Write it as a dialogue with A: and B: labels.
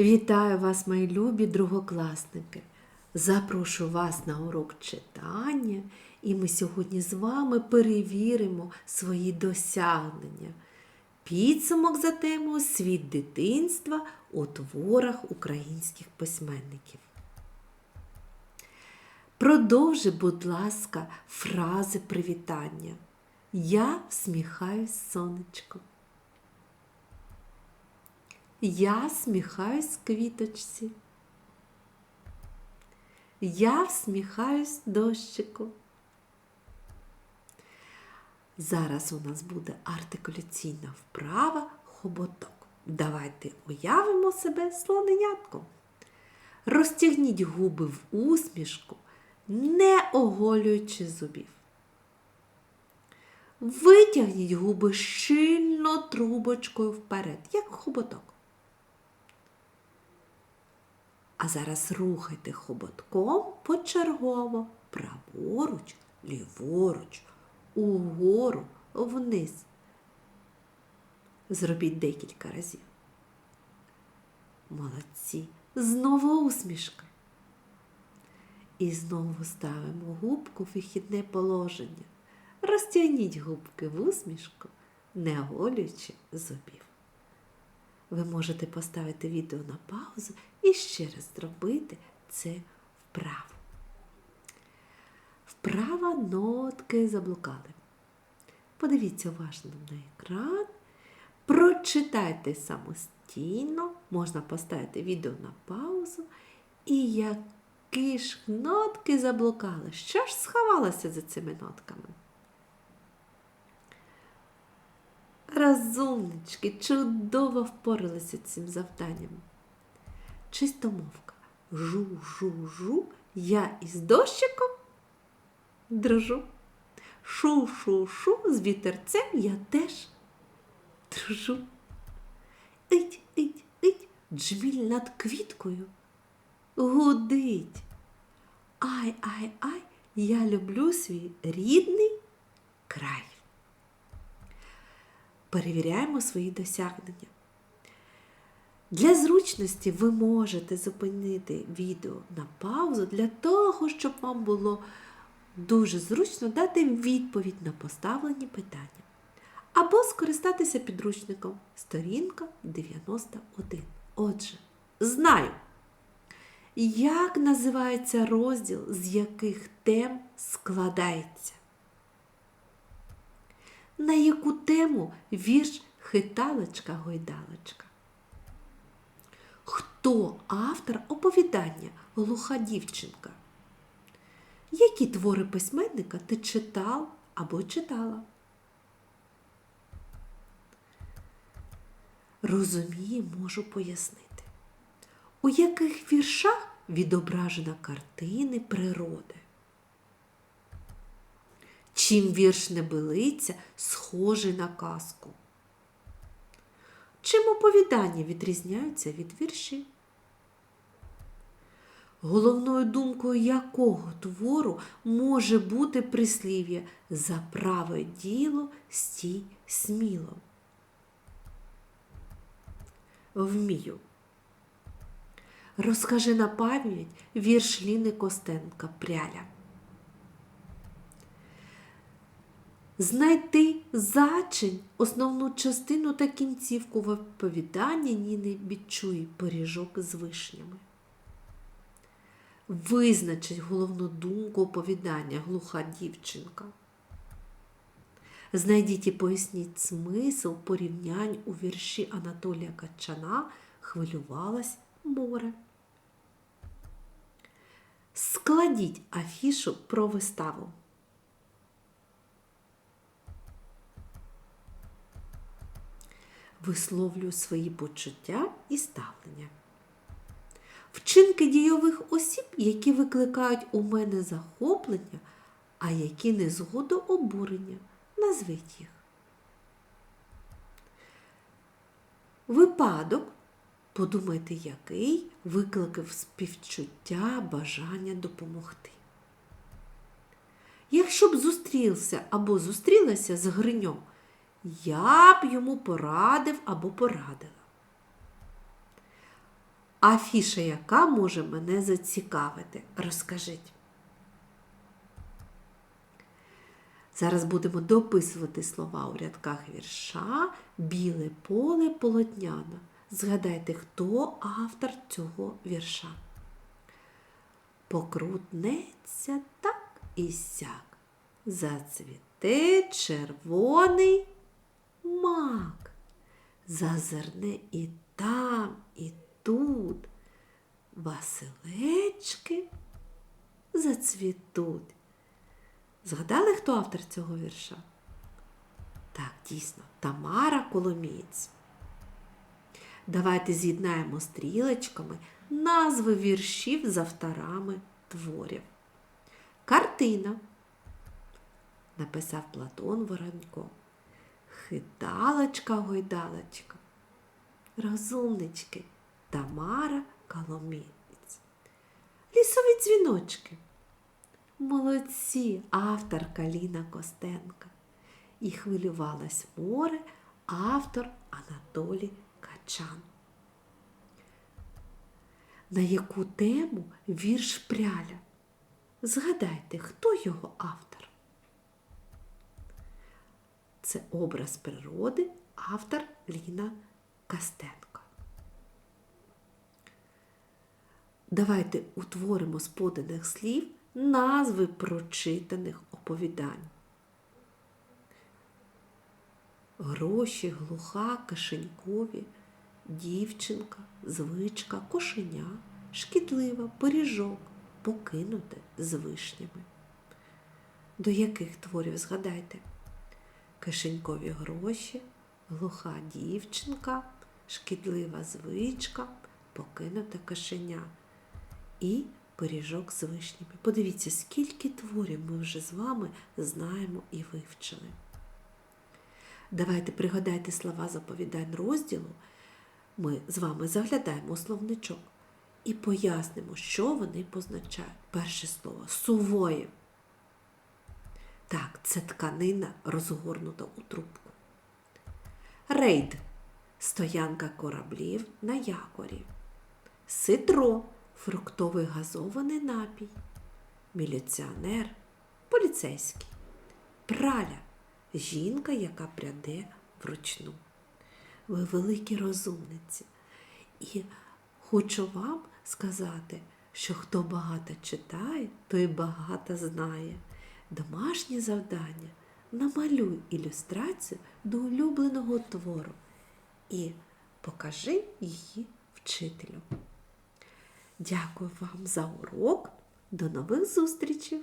A: Вітаю вас, мої любі другокласники! Запрошую вас на урок читання, і ми сьогодні з вами перевіримо свої досягнення. Підсумок за темою Світ дитинства у творах українських письменників. Продовжи, будь ласка, фрази привітання. Я всміхаюсь сонечко. Я сміхаюсь квіточці. Я всміхаюсь дощику. Зараз у нас буде артикуляційна вправа хоботок. Давайте уявимо себе слоненятком. Розтягніть губи в усмішку, не оголюючи зубів. Витягніть губи щільно трубочкою вперед, як хоботок. А зараз рухайте хоботком почергово праворуч, ліворуч, угору, вниз. Зробіть декілька разів. Молодці. Знову усмішка. І знову ставимо губку в вихідне положення. Розтягніть губки в усмішку, не оголюючи зубів. Ви можете поставити відео на паузу і ще раз зробити це вправо. Вправа нотки заблукали. Подивіться уважно на екран. Прочитайте самостійно, можна поставити відео на паузу. І які ж нотки заблукали? Що ж сховалося за цими нотками? Разумнички, чудово впоралися цим завданням. Чистомовка. Жу-жу-жу, я із дощиком дружу. Шу-шу-шу, з вітерцем я теж дружу. Ить, ить, ить, джміль над квіткою гудить. Ай, ай, ай, я люблю свій рідний край. Перевіряємо свої досягнення. Для зручності ви можете зупинити відео на паузу для того, щоб вам було дуже зручно дати відповідь на поставлені питання. Або скористатися підручником сторінка 91. Отже, знаю, як називається розділ, з яких тем складається. На яку тему вірш Хиталочка-гойдалочка? Хто автор оповідання Глуха дівчинка? Які твори письменника ти читав або читала? Розумію, можу пояснити. У яких віршах відображена картини природи? Чим вірш небелиця схожий на казку? Чим оповідання відрізняються від віршів? Головною думкою якого твору може бути прислів'я за праве діло стій сміло? Вмію. Розкажи на пам'ять вірш Ліни Костенка Пряля. Знайти зачень, основну частину та кінцівку в оповіданні Ніни Бічуї пиріжок з вишнями. Визначить головну думку оповідання глуха дівчинка. Знайдіть і поясніть смисл порівнянь у вірші Анатолія Качана Хвилювалась море. Складіть афішу про виставу. Висловлюю свої почуття і ставлення. Вчинки дійових осіб, які викликають у мене захоплення, а які не згоду обурення. Назвіть їх. Випадок, подумайте, який викликав співчуття, бажання допомогти. Якщо б зустрівся або зустрілася з Гриньом, я б йому порадив або порадила. Афіша, яка може мене зацікавити? Розкажіть. Зараз будемо дописувати слова у рядках вірша Біле поле полотняна. Згадайте, хто автор цього вірша. Покрутнеться так і сяк. Зацвіте червоний мак. Зазирне і там, і тут. Василечки зацвітуть. Згадали, хто автор цього вірша? Так, дійсно, Тамара Коломієць. Давайте з'єднаємо стрілочками назви віршів з авторами творів. Картина. Написав Платон Воронько. Хиталочка гойдалочка. Розумнички. Тамара Коломієць. Лісові дзвіночки. Молодці, авторка Ліна Костенка. І хвилювалась море, автор Анатолій Качан. На яку тему вірш пряля? Згадайте, хто його автор? Це образ природи, автор Ліна Костенко. Давайте утворимо з поданих слів назви прочитаних оповідань. Гроші, глуха, кишенькові, дівчинка, звичка, кошеня, шкідлива, пиріжок, покинуте з вишнями. До яких творів згадайте? Кишенькові гроші, глуха дівчинка, шкідлива звичка, покинуте кишеня і пиріжок з вишнями. Подивіться, скільки творів ми вже з вами знаємо і вивчили. Давайте пригадайте слова заповідань розділу. Ми з вами заглядаємо у словничок і пояснимо, що вони позначають. Перше слово сувоє. Це тканина розгорнута у трубку. Рейд стоянка кораблів на якорі. Ситро фруктовий газований напій. Міліціонер поліцейський. Праля жінка, яка пряде вручну. Ви великі розумниці. І хочу вам сказати, що хто багато читає, той багато знає. Домашнє завдання намалюй ілюстрацію до улюбленого твору і покажи її вчителю. Дякую вам за урок. До нових зустрічей!